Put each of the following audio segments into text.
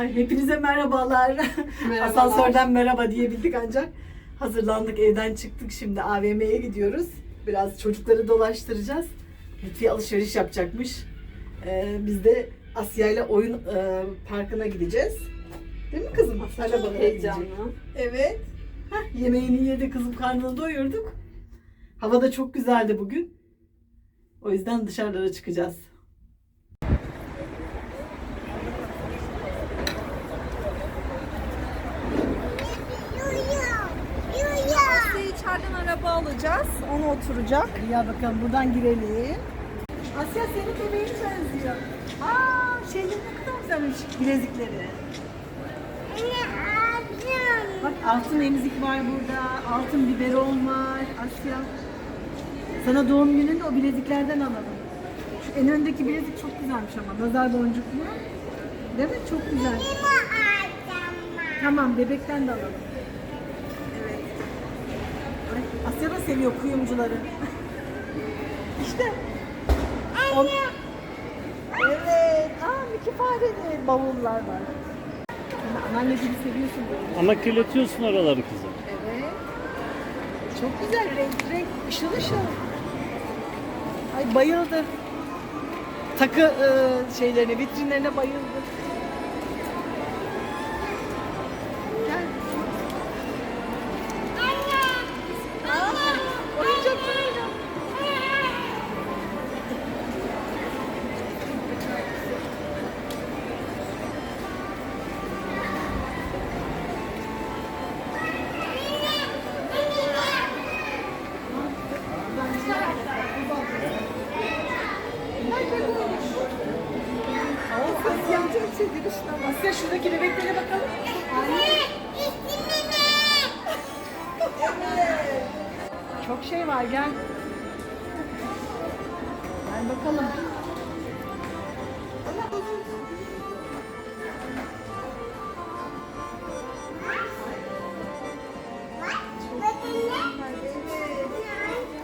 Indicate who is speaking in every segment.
Speaker 1: Ay hepinize merhabalar.
Speaker 2: Merhabalar.
Speaker 1: Asansörden merhaba diyebildik ancak. Hazırlandık, evden çıktık. Şimdi AVM'ye gidiyoruz. Biraz çocukları dolaştıracağız. Lütfi alışveriş yapacakmış. Ee, biz de Asya ile oyun e, parkına gideceğiz. Değil mi kızım? Asya
Speaker 2: Çok heyecanlı.
Speaker 1: Evet. Heh, yemeğini yedi kızım karnını doyurduk. Hava da çok güzeldi bugün. O yüzden dışarılara çıkacağız.
Speaker 2: Asya'yı içeriden araba alacağız. Onu oturacak.
Speaker 1: Ya bakalım buradan girelim. Asya senin bebeğin benziyor. Aa şeyleri ne kadar güzelmiş bilezikleri. Bak altın emzik var burada, altın biberon var Asya. Sana doğum gününde o bileziklerden alalım. Şu en öndeki bilezik çok güzelmiş ama nazar boncuklu. Değil mi? Çok güzel. Tamam bebekten de alalım. Asya da seviyor kuyumcuları. işte. On... Evet. Aa Mickey fareli bavullar var. Anneanne gibi seviyorsun böyle.
Speaker 3: Ama kirletiyorsun oraları kızım.
Speaker 1: Evet. Çok güzel renk renk ışıl ışıl. Ay bayıldı. Takı e, şeylerine, vitrinlerine bayıldı. Bak. Asya şuradaki bebeklere bakalım. Evet. Çok şey var gel. Gel bakalım.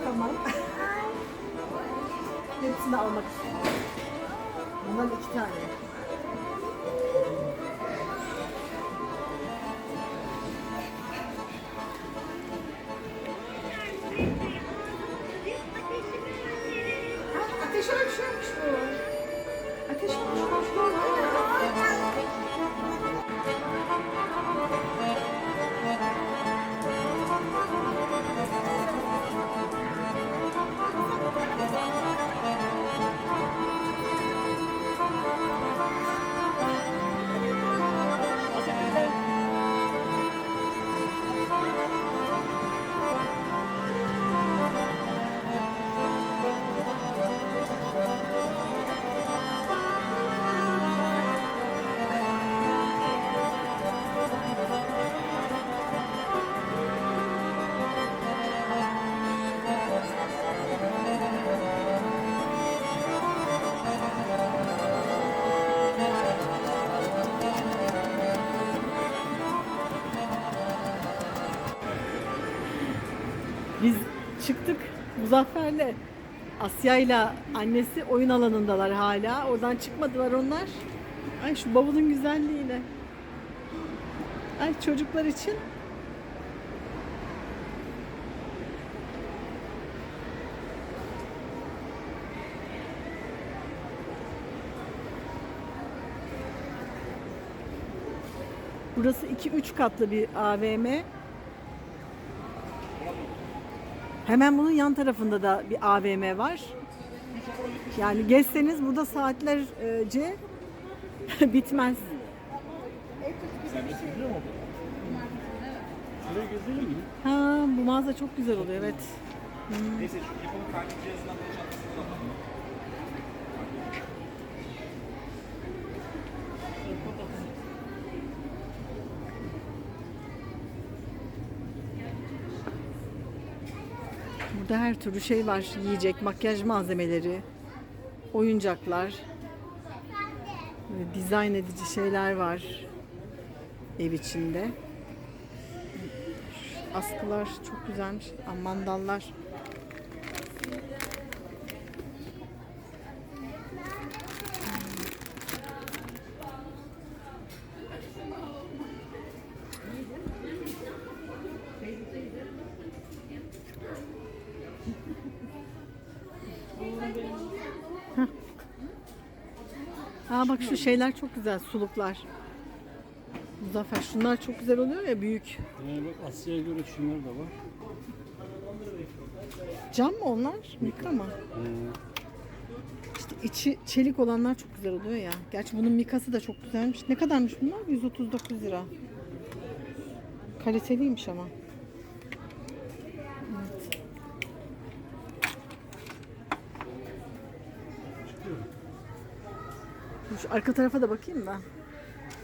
Speaker 1: Tamam. Hepsini almak istiyorum. Ateş ölçüyormuş bu. Ateş ölçüyormuş. Biz Muzaffer'le Asya'yla annesi oyun alanındalar hala. Oradan çıkmadılar onlar. Ay şu bavulun güzelliğine. Ay çocuklar için. Burası 2-3 katlı bir AVM. Hemen bunun yan tarafında da bir AVM var. Yani gezseniz burada saatlerce bitmez. Ha, bu mağaza çok güzel oluyor evet.
Speaker 4: Neyse şu yapımı kalbi cihazından bu
Speaker 1: Burada her türlü şey var. Yiyecek, makyaj malzemeleri, oyuncaklar, dizayn edici şeyler var ev içinde. Askılar çok güzelmiş. Mandallar. Aa bak şu şeyler çok güzel suluklar. Muzaffer şunlar çok güzel oluyor ya büyük.
Speaker 3: Yani bak Asya'ya göre şunlar da var.
Speaker 1: Cam mı onlar? Mika mı?
Speaker 3: Ee,
Speaker 1: İşte içi çelik olanlar çok güzel oluyor ya. Gerçi bunun mikası da çok güzelmiş. Ne kadarmış bunlar? 139 lira. Kaliteliymiş ama. Şu arka tarafa da bakayım ben.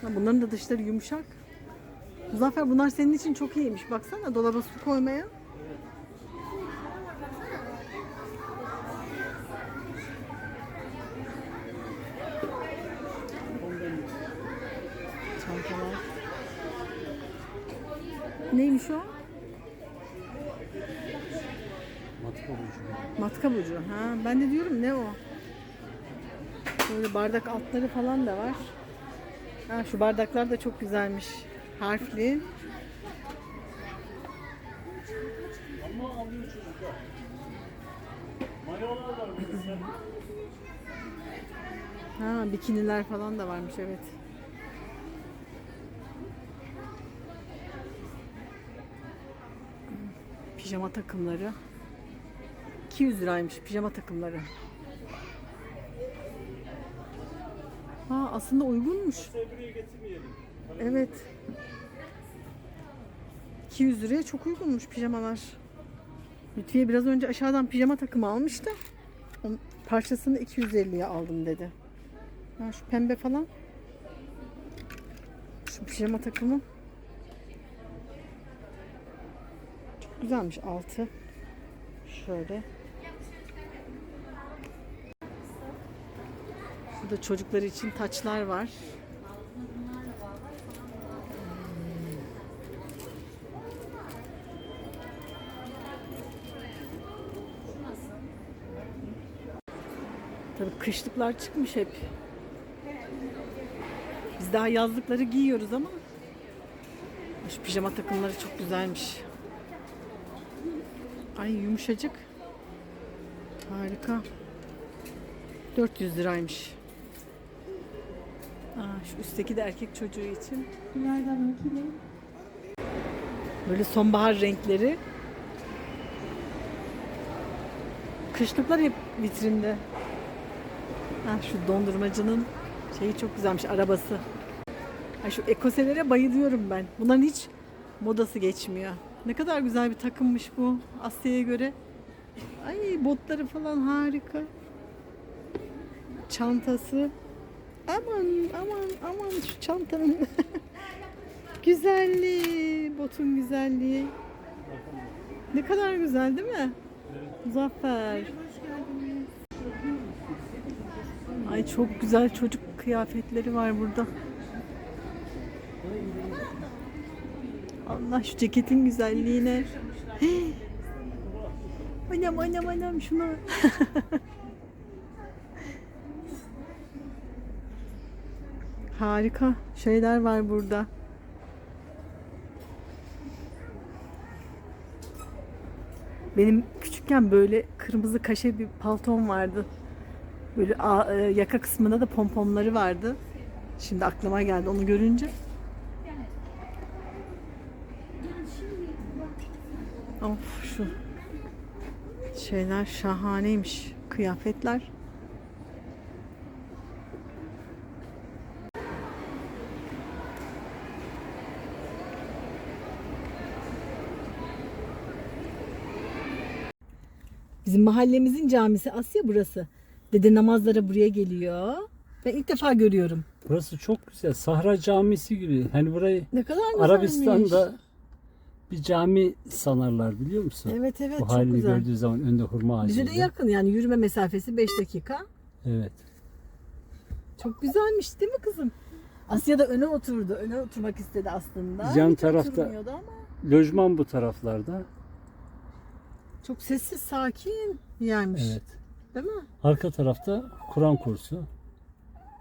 Speaker 1: Ha, bunların da dışları yumuşak. Muzaffer bunlar senin için çok iyiymiş. Baksana dolaba su koymaya. Çantalar. Neymiş o?
Speaker 3: matka ucu.
Speaker 1: Matkap ucu. Ha, ben de diyorum ne o? Böyle bardak altları falan da var. Ha, şu bardaklar da çok güzelmiş. Harfli.
Speaker 3: Ama alıyor çocuklar.
Speaker 1: Ha, bikiniler falan da varmış evet. Pijama takımları. 200 liraymış pijama takımları. Ha, aslında uygunmuş. Evet. 200 liraya çok uygunmuş pijamalar. Lütfiye biraz önce aşağıdan pijama takımı almıştı. Onun parçasını 250'ye aldım dedi. Ha, şu pembe falan. Şu pijama takımı. Çok güzelmiş altı. Şöyle. Burada çocuklar için taçlar var. Tabii kışlıklar çıkmış hep. Biz daha yazlıkları giyiyoruz ama şu pijama takımları çok güzelmiş. Ay yumuşacık. Harika. 400 liraymış. Aa, şu üstteki de erkek çocuğu için. Böyle sonbahar renkleri. Kışlıklar hep vitrinde. Ha, şu dondurmacının şeyi çok güzelmiş arabası. Ha, şu ekoselere bayılıyorum ben. Bunların hiç modası geçmiyor. Ne kadar güzel bir takımmış bu Asya'ya göre. Ay botları falan harika. Çantası. Aman aman aman şu çantanın güzelliği, botun güzelliği. Ne kadar güzel değil mi? Muzaffer. Ay çok güzel çocuk kıyafetleri var burada. Allah şu ceketin güzelliğine. Anam anam anam şuna. Harika şeyler var burada. Benim küçükken böyle kırmızı kaşe bir paltom vardı. Böyle e, yaka kısmında da pomponları vardı. Şimdi aklıma geldi onu görünce. Of şu şeyler şahaneymiş. Kıyafetler. Bizim mahallemizin camisi Asya burası. Dede namazlara buraya geliyor. Ben ilk defa görüyorum.
Speaker 3: Burası çok güzel. Sahra Camisi gibi. Hani burayı
Speaker 1: Ne kadar güzelmiş.
Speaker 3: Arabistan'da bir cami sanarlar biliyor musun?
Speaker 1: Evet evet
Speaker 3: Bu
Speaker 1: çok
Speaker 3: halini
Speaker 1: güzel.
Speaker 3: gördüğü zaman önde hurma ağacı.
Speaker 1: Bize de yakın yani yürüme mesafesi 5 dakika.
Speaker 3: Evet.
Speaker 1: Çok güzelmiş değil mi kızım? Asya da öne oturdu. Öne oturmak istedi aslında.
Speaker 3: Yan
Speaker 1: Hiç
Speaker 3: tarafta-
Speaker 1: oturmuyordu ama
Speaker 3: Lojman bu taraflarda.
Speaker 1: Çok sessiz sakin bir yermiş.
Speaker 3: Evet.
Speaker 1: Değil mi?
Speaker 3: Arka tarafta Kur'an kursu.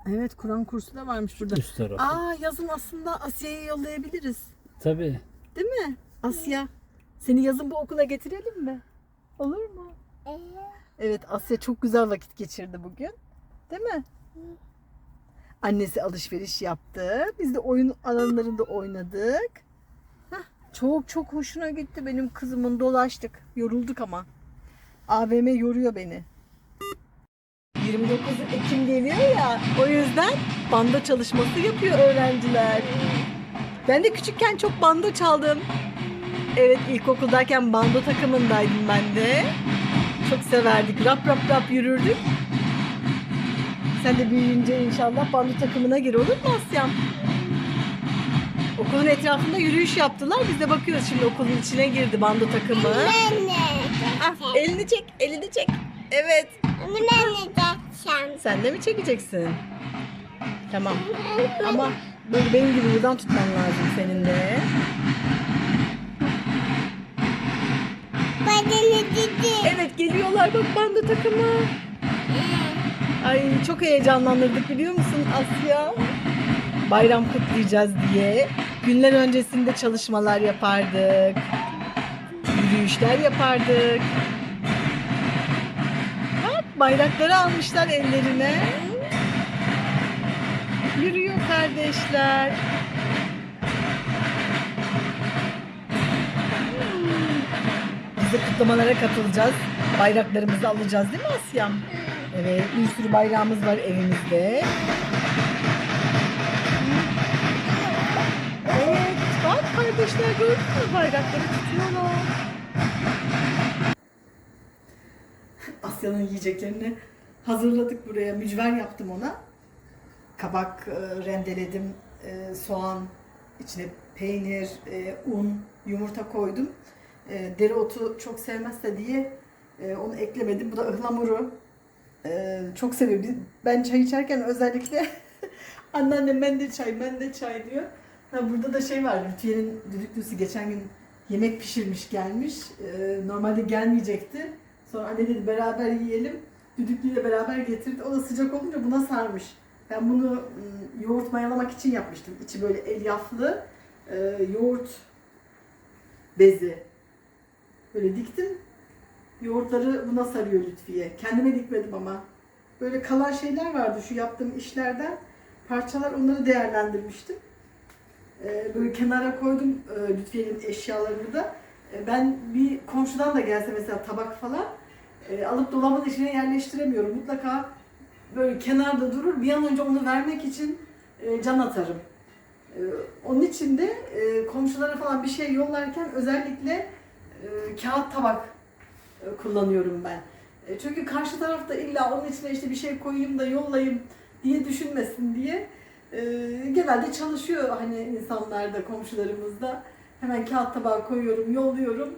Speaker 1: Evet Kur'an kursu da varmış burada.
Speaker 3: Üst tarafı.
Speaker 1: Aa yazın aslında Asya'ya yollayabiliriz.
Speaker 3: Tabii.
Speaker 1: Değil mi? Asya. Seni yazın bu okula getirelim mi? Olur mu? Evet Asya çok güzel vakit geçirdi bugün. Değil mi? Annesi alışveriş yaptı. Biz de oyun alanlarında oynadık. Çok çok hoşuna gitti benim kızımın dolaştık. Yorulduk ama. AVM yoruyor beni. 29 Ekim geliyor ya o yüzden bando çalışması yapıyor öğrenciler. Ben de küçükken çok bando çaldım. Evet ilkokuldayken bando takımındaydım ben de. Çok severdik. Rap rap rap yürürdük. Sen de büyüyünce inşallah bando takımına gir olur mu Asya'm? Okulun etrafında yürüyüş yaptılar. Biz de bakıyoruz şimdi okulun içine girdi bando takımı. Ah, elini çek, elini çek. Evet.
Speaker 5: Onu ben de takacağım.
Speaker 1: Sen de mi çekeceksin? Tamam. Ama böyle benim gibi buradan tutman lazım senin de.
Speaker 5: Badını dedi.
Speaker 1: Evet geliyorlar bak bando takımı. Ay çok heyecanlandırdık biliyor musun Asya? Bayram kutlayacağız diye. Günler öncesinde çalışmalar yapardık. Yürüyüşler yapardık. Bak bayrakları almışlar ellerine. Yürüyor kardeşler. Biz de kutlamalara katılacağız. Bayraklarımızı alacağız değil mi Asya'm? Evet, bir sürü bayrağımız var evimizde. Evet, bak kardeşler gördün mü bayrakları tutuyorlar. Asya'nın yiyeceklerini hazırladık buraya. Mücver yaptım ona. Kabak e, rendeledim, e, soğan, içine peynir, e, un, yumurta koydum. Dereotu çok sevmezse diye onu eklemedim. Bu da ıhlamuru. Çok seviyor. Ben çay içerken özellikle anneannem ben de çay, ben de çay diyor. Ha, burada da şey var, Lütfiye'nin düdüklüsü geçen gün yemek pişirmiş gelmiş. E, normalde gelmeyecekti. Sonra anne dedi beraber yiyelim. Düdüklüyle beraber getirdi. O da sıcak olunca buna sarmış. Ben bunu ım, yoğurt mayalamak için yapmıştım. İçi böyle elyaflı e, yoğurt bezi. Böyle diktim. Yoğurtları buna sarıyor Lütfiye. Kendime dikmedim ama. Böyle kalan şeyler vardı şu yaptığım işlerden. Parçalar onları değerlendirmiştim. Ee, böyle kenara koydum e, Lütfiye'nin eşyalarını da. E, ben bir komşudan da gelse mesela tabak falan e, alıp dolabın içine yerleştiremiyorum. Mutlaka böyle kenarda durur. Bir an önce onu vermek için e, can atarım. Onun için de komşulara falan bir şey yollarken özellikle kağıt tabak kullanıyorum ben. Çünkü karşı tarafta illa onun içine işte bir şey koyayım da yollayayım diye düşünmesin diye e, genelde çalışıyor hani insanlar da komşularımız da hemen kağıt tabağı koyuyorum yolluyorum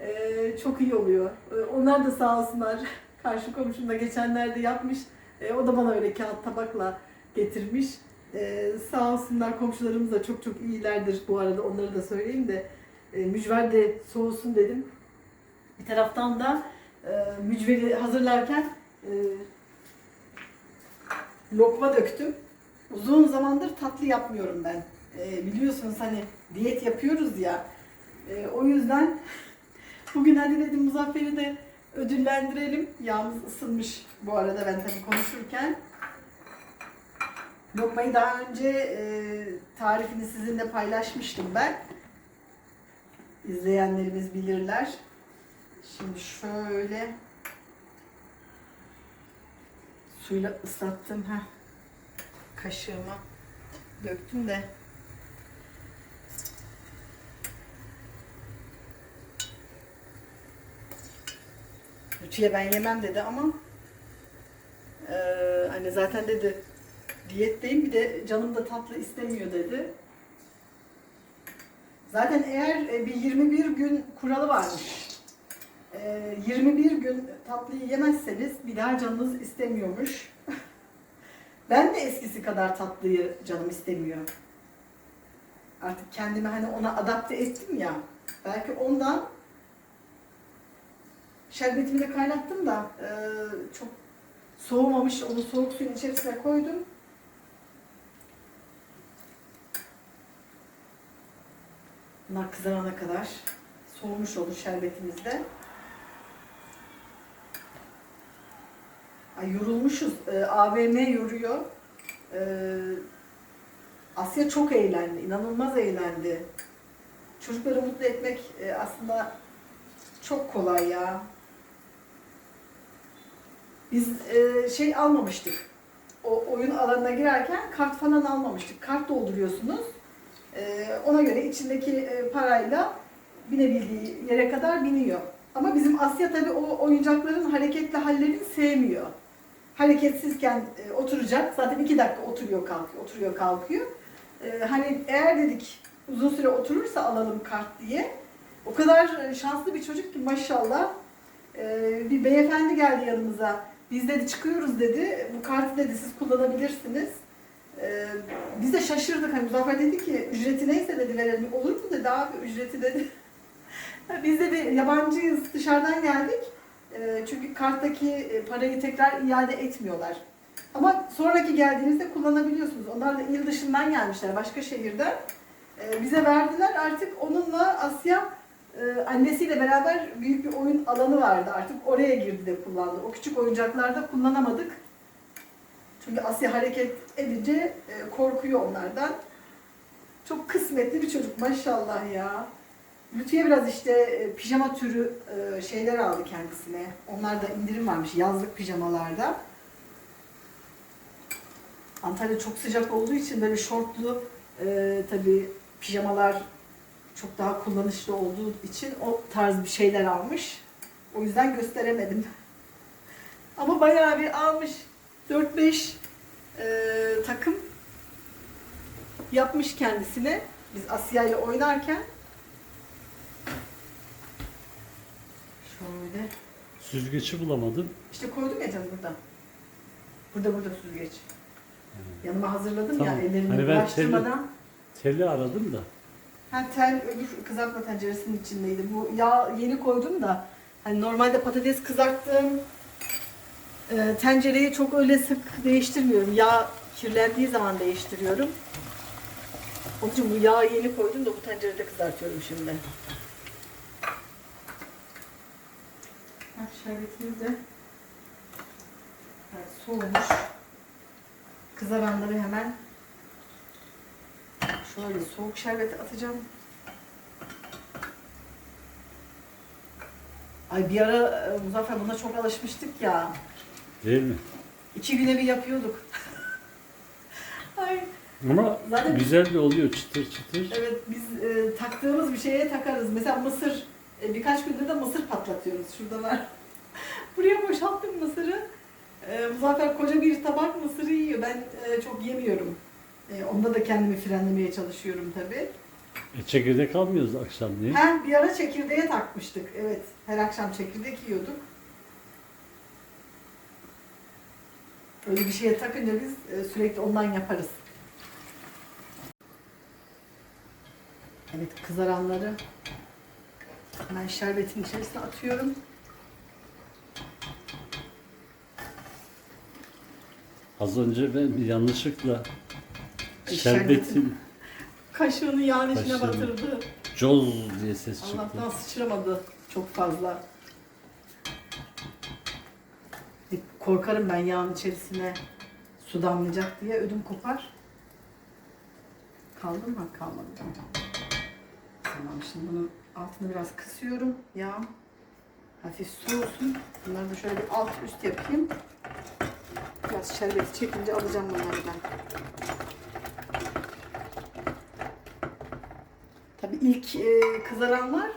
Speaker 1: E, çok iyi oluyor. E, onlar da sağ olsunlar karşı komşum da geçenlerde yapmış E, o da bana öyle kağıt tabakla getirmiş. E, sağ olsunlar komşularımız da çok çok iyilerdir bu arada onları da söyleyeyim de e, mücver de soğusun dedim. Bir taraftan da e, mücveri hazırlarken e, lokma döktüm. Uzun zamandır tatlı yapmıyorum ben. E, biliyorsunuz hani diyet yapıyoruz ya. E, o yüzden bugün hadi dedim Muzaffer'i de ödüllendirelim. Yağımız ısınmış bu arada ben tabii konuşurken. Lokmayı daha önce e, tarifini sizinle paylaşmıştım ben. İzleyenlerimiz bilirler. Şimdi şöyle suyla ıslattım ha kaşığıma döktüm de Lütfiye ben yemem dedi ama eee hani zaten dedi diyetteyim bir de canım da tatlı istemiyor dedi. Zaten eğer e, bir 21 gün kuralı varmış. E, 21 gün tatlıyı yemezseniz bir daha canınız istemiyormuş. Ben de eskisi kadar tatlıyı canım istemiyor. Artık kendimi hani ona adapte ettim ya. Belki ondan şerbetimi de kaynattım da e, çok soğumamış. Onu soğuk suyun içerisine koydum. Bunlar kızarana kadar soğumuş olur şerbetimiz Ay yorulmuşuz. Ee, AVM yoruyor. Ee, Asya çok eğlendi, inanılmaz eğlendi. Çocukları mutlu etmek e, aslında çok kolay ya. Biz e, şey almamıştık. O oyun alanına girerken kart falan almamıştık. Kart dolduruyorsunuz. E, ona göre içindeki e, parayla binebildiği yere kadar biniyor. Ama bizim Asya tabii o oyuncakların hareketli hallerini sevmiyor. Hareketsizken e, oturacak. Zaten iki dakika oturuyor kalkıyor, oturuyor kalkıyor. E, hani eğer dedik uzun süre oturursa alalım kart diye. O kadar e, şanslı bir çocuk ki maşallah. E, bir beyefendi geldi yanımıza. Biz dedi çıkıyoruz dedi. Bu kartı dedi siz kullanabilirsiniz. E, biz de şaşırdık. Hani Muzaffer dedi ki ücreti neyse dedi verelim. Olur mu dedi abi ücreti dedi. Biz de bir yabancıyız dışarıdan geldik. E, çünkü karttaki e, parayı tekrar iade etmiyorlar. Ama sonraki geldiğinizde kullanabiliyorsunuz. Onlar da il dışından gelmişler, başka şehirden. E, bize verdiler. Artık onunla Asya e, annesiyle beraber büyük bir oyun alanı vardı. Artık oraya girdi de kullandı. O küçük oyuncaklarda kullanamadık. Çünkü Asya hareket edince e, korkuyor onlardan. Çok kısmetli bir çocuk maşallah ya. Lütfiye biraz işte e, pijama türü e, şeyler aldı kendisine. Onlarda indirim varmış yazlık pijamalarda. Antalya çok sıcak olduğu için böyle şortlu e, tabii pijamalar çok daha kullanışlı olduğu için o tarz bir şeyler almış. O yüzden gösteremedim. Ama bayağı bir almış. 4-5 e, takım yapmış kendisine. Biz Asya ile oynarken şöyle
Speaker 3: Süzgeci bulamadım.
Speaker 1: işte koydum ya canım burada. Burada burada süzgeç. Yanıma hazırladım
Speaker 3: Tamam.
Speaker 1: ya ellerimi
Speaker 3: Hani
Speaker 1: bulaştırmadan.
Speaker 3: Teli aradım da.
Speaker 1: Ha tel öbür kızartma tenceresinin içindeydi. Bu yağ yeni koydum da hani normalde patates kızarttığım e, tencereyi çok öyle sık değiştirmiyorum. Yağ kirlendiği zaman değiştiriyorum. Onun için bu yağı yeni koydum da bu tencerede kızartıyorum şimdi. Ha, şerbetimiz de evet, soğumuş. Kızaranları hemen Şöyle soğuk şerbeti atacağım. Ay bir ara e, Muzaffer buna çok alışmıştık ya.
Speaker 3: Değil mi?
Speaker 1: İki güne bir yapıyorduk. Ay
Speaker 3: Ama
Speaker 1: Zaten-
Speaker 3: güzel de oluyor çıtır çıtır.
Speaker 1: evet biz e, taktığımız bir şeye takarız. Mesela mısır. E, birkaç gündür de mısır patlatıyoruz. Şurada var. Buraya boşalttım mısırı. E, Muzaffer koca bir tabak mısırı yiyor. Ben e, çok yemiyorum. E, onda da kendimi frenlemeye çalışıyorum tabii.
Speaker 3: E, çekirdek almıyoruz akşamleyin.
Speaker 1: Her bir ara çekirdeğe takmıştık. Evet. Her akşam çekirdek yiyorduk. Öyle bir şeye takınca biz e, sürekli ondan yaparız. Evet kızaranları ben şerbetin içerisine atıyorum.
Speaker 3: Az önce ben yanlışlıkla şerbetin
Speaker 1: Kaşığını yağın içine
Speaker 3: Kaşığını.
Speaker 1: batırdı.
Speaker 3: coz diye ses çıktı.
Speaker 1: Allah'tan sıçramadı çok fazla. Bir Korkarım ben yağın içerisine su damlayacak diye ödüm kopar. Kaldı mı? Kalmadı. Tamam şimdi bunun altını biraz kısıyorum. Yağ hafif soğusun. Bunları da şöyle bir alt üst yapayım. Biraz şerbeti çekince alacağım bunları ben. Tabii ilk e, kızaranlar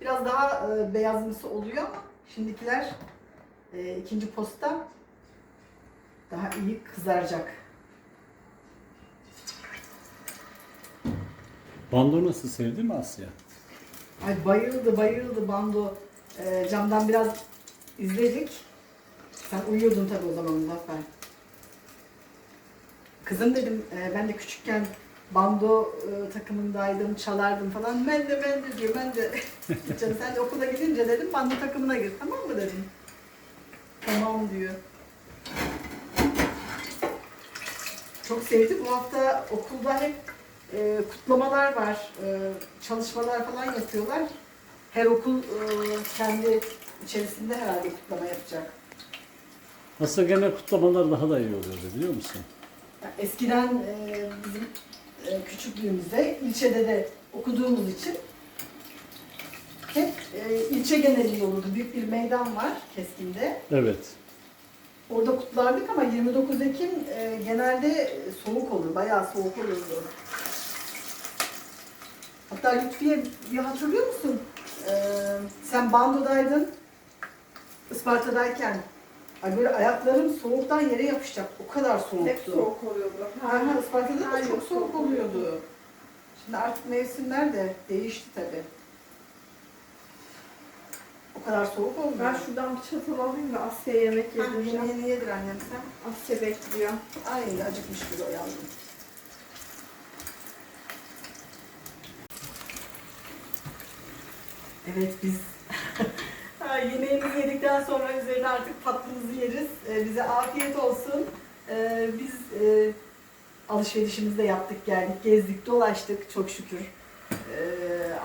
Speaker 1: biraz daha e, beyazımsı oluyor ama şimdikiler e, ikinci posta daha iyi kızaracak.
Speaker 3: Bando nasıl sevdi mi Asya?
Speaker 1: Ay bayıldı bayıldı bando. E, camdan biraz izledik. Sen uyuyordun tabii o zaman Muzaffer. Kızım dedim e, ben de küçükken bando e, takımındaydım, çalardım falan. Ben de ben de diyor ben de. Canım sen de okula gidince dedim bando takımına gir tamam mı dedim. Tamam diyor. Çok sevdi. Bu hafta okulda hep e, kutlamalar var, e, çalışmalar falan yapıyorlar. Her okul e, kendi içerisinde herhalde kutlama yapacak.
Speaker 3: Aslında genel kutlamalar daha da iyi oluyordu biliyor musun?
Speaker 1: Eskiden e, bizim e, küçüklüğümüzde ilçede de okuduğumuz için hep e, ilçe genelinde olurdu. Büyük bir meydan var Keskin'de.
Speaker 3: Evet.
Speaker 1: Orada kutlardık ama 29 Ekim e, genelde soğuk olur, bayağı soğuk olurdu. Hatta Lütfiye bir hatırlıyor musun? E, sen bandodaydın, Isparta'dayken. Ay böyle ayaklarım soğuktan yere yapışacak. O kadar soğuktu.
Speaker 2: Hep soğuk oluyordu.
Speaker 1: Ha, ha, Isparta'da da çok soğuk oluyordu. Şimdi artık mevsimler de değişti tabii. O kadar soğuk olmuyor.
Speaker 2: Ben şuradan bir çatal alayım da Asya'ya yemek yedireceğim.
Speaker 1: yemeğini yedir annem sen.
Speaker 2: Asya bekliyor.
Speaker 1: Ay acıkmış bir o yavrum. Evet biz yemeğimizi yedikten sonra üzerine artık tatlımızı yeriz. Ee, bize afiyet olsun. Ee, biz e, alışverişimizi de yaptık geldik, gezdik, dolaştık çok şükür. Ee,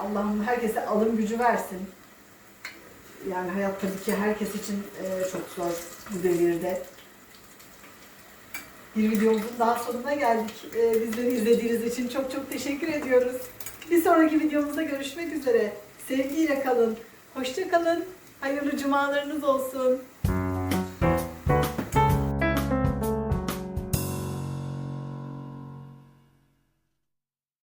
Speaker 1: Allah'ım herkese alım gücü versin. Yani hayat tabii ki herkes için e, çok zor bu devirde. Bir videomuzun daha sonuna geldik. Ee, bizleri izlediğiniz için çok çok teşekkür ediyoruz. Bir sonraki videomuzda görüşmek üzere. Sevgiyle kalın. Hoşça kalın. Hayırlı cumalarınız olsun.